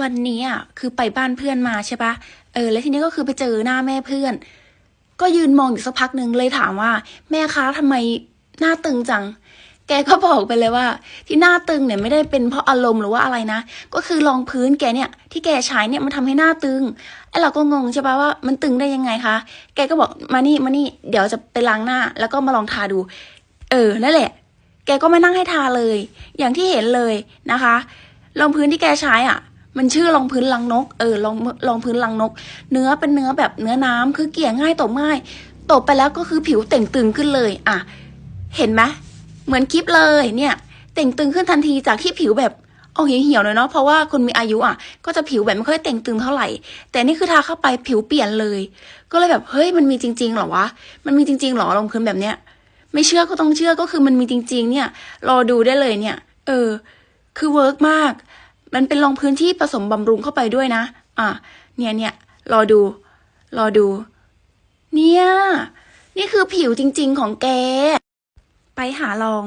วันนี้อะคือไปบ้านเพื่อนมาใช่ปะเออ แล้วทีนี้ก็คือไปเจอหน้าแม่เพื่อน ก็ยืนมองอยู่สักพักหนึ่งเลยถามว่า แม่คะทำไมหน้าตึงจัง แกก็บอกไปเลยว่า ที่หน้าตึงเนี่ยไม่ได้เป็นเพราะอารมณ์หรือว่าอะไรนะ ก็คือรองพื้นแกเนี่ย ที่แกใช้เนี่ยมันทำให้หน้าตึงไอ้เราก็งงใช่ปะว่ามันตึงได้ยังไงคะ แกก็บอกมานี่มานี่ เดี๋ยวจะไปล้างหน้า แล้วก็มาลองทาดู เออนั่นแหละ แกก็ไม่นั่งให้ทาเลย อย่างที่เห็นเลยนะคะรองพื้นที่แกใช้อะ มันชื่อรองพื้นลังนก เออรองรองพื้นลังนก เนื้อเป็นเนื้อแบบเนื้อน้ำคือเกลี่ยง่ายตบง่ายตบไปแล้วก็คือผิวเต่งตึงขึ้นเลย อะ เห็นไหมเหมือนคลิปเลยเนี่ย เต่งตึงขึ้นทันทีจากที่ผิวแบบออกเหี่ยวๆหน่อยเนาะเพราะว่าคนมีอายุอะ ก็จะผิวแบบไม่ค่อยเต่งตึงเท่าไหร่ แต่นี่คือทาเข้าไปผิวเปลี่ยนเลย ก็เลยแบบเฮ้ยมันมีจริงๆหรอวะมันมีจริงๆหรอรองพื้นแบบเนี้ยไม่เชื่อก็ต้องเชื่อก็คือมันมีจริง ๆ เนี่ยรอดูได้เลยเนี่ย เออ คือเวิร์กมาก มันเป็นรองพื้นที่ผสมบำรุงเข้าไปด้วยนะ อะ เนี่ยเนี่ยรอดู รอดู เนี่ย นี่คือผิวจริง ๆ ของแก ไปหาลอง